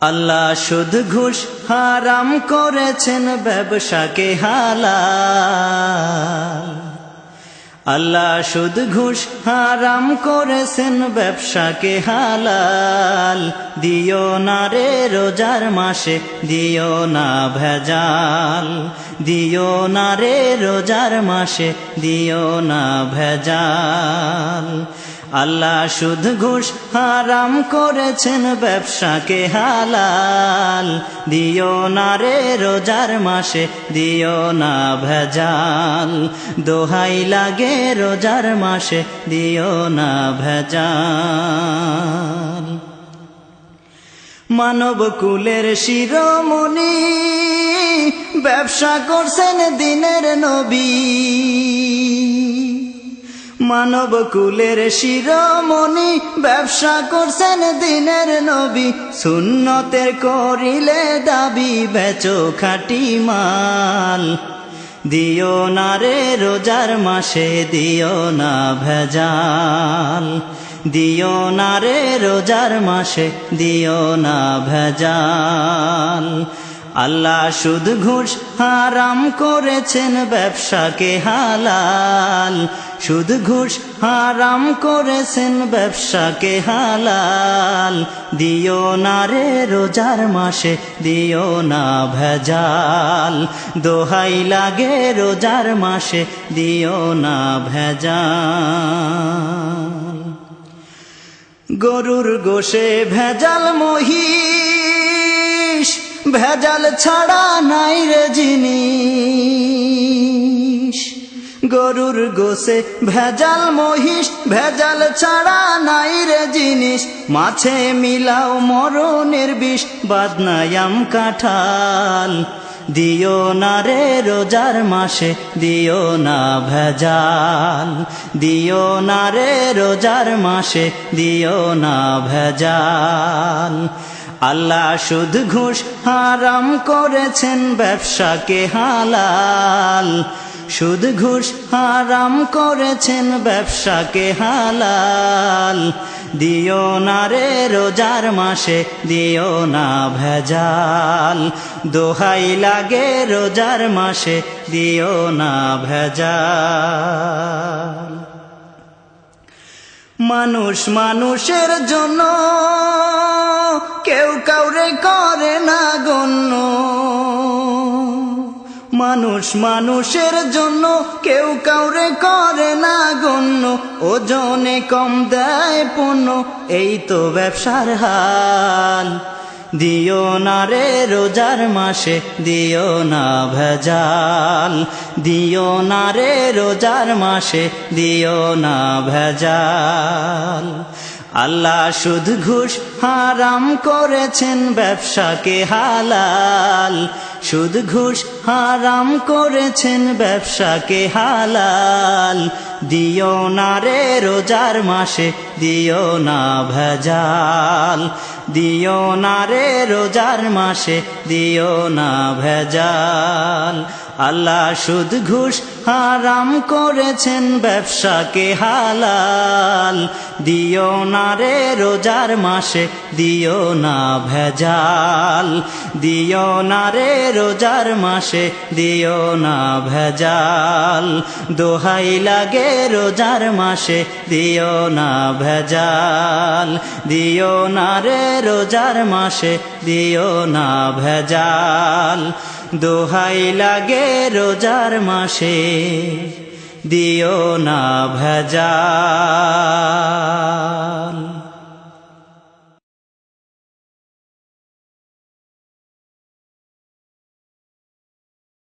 আল্লাহ সুদ ঘুষ হারাম করেছেন, ব্যবসাকে হালাল। আল্লাহ সুদ ঘুষ হারাম করেছেন, ব্যবসাকে হালাল। দিও না রে রোজার মাসে, দিও না ভেজাল। দিও না রে রোজার মাসে, দিও না ভেজাল। আল্লাহ সুদ ঘুষ হারাম করেছেন ব্যবসাকে হালাল। দিও না রে রোজার মাসে, দিও না ভেজাল। দোহাই লাগে রোজার মাসে, দিও না ভেজাল। মানব কুলের শিরোমণি, ব্যবসা করছেন দিনের নবী। মানব কুলের শিরোমণি ব্যবসা করছেন দিনের নবী। সুন্নতের করিলে দাবি, বেচো খাটি মাল। দিও না রে রোজার মাসে, দিও না ভেজাল। দিও না রে রোজার মাসে, দিও না ভেজাল। আল্লাহ সুদ, ঘুষ হারাম করেছেন ব্যবসাকে হালাল। সুদ, ঘুষ হারাম করেছেন ব্যবসাকে হালাল। দিও না রে রোজার মাসে, দিও না ভেজাল। দোহাই লাগে রোজার মাসে, দিও না ভেজাল। গরুর গোশে ভেজাল মহিষ ভেজাল ছাড়া নাই রে জিনিস। গরুর গোসে ভেজাল মহিষ, ভেজাল ছাড়া নাই রে জিনিস। মাছে মিলাও মরণের বিষ বাদনায়াম কাঁঠাল। দিও না রে রোজার মাসে, দিও না ভেজাল। দিও না রে রোজার মাসে, দিও না ভেজাল। আল্লাহ সুদ ঘুষ হারাম করেছেন ব্যবসাকে হালাল। সুদ ঘুষ হারাম করেছেন ব্যবসাকে হালাল। দিও না রে রোজার মাসে, দিও না ভেজাল। দোহাই লাগে রোজার মাসে, দিও না ভেজাল। মানুষ মানুষের জন্য মানুষ মানুষের জন্য কেউ কাউরে করে না গণ্য। ওজনে কম দেয় পণ্য, এই তো ব্যবসার হাল। দিও না রে রোজার মাসে, দিও না ভেজাল। দিও না রে রোজার মাসে, দিও না ভেজাল। আল্লাহ সুদ ঘুষ হারাম করেছেন, ব্যবসাকে হালাল। সুদ ঘুষ হারাম করেছেন, ব্যবসাকে হালাল। দিও না রে রোজার মাসে, দিও না ভেজাল। দিও না রে রোজার মাসে, দিও না ভেজাল। আল্লাহ সুদ, ঘুষ হারাম করেছেন ব্যবসাকে হালাল। দিও না রে রোজার মাসে, দিও না ভেজাল। দিও না রে রোজার মাসে, দিও না ভেজাল। দোহাই লাগে রোজার মাসে, দিও না ভেজাল। দিও না রে রোজার মাসে, দিও না ভেজাল। দোহাই লাগে রোজার মাসে দিও না ভেজাল।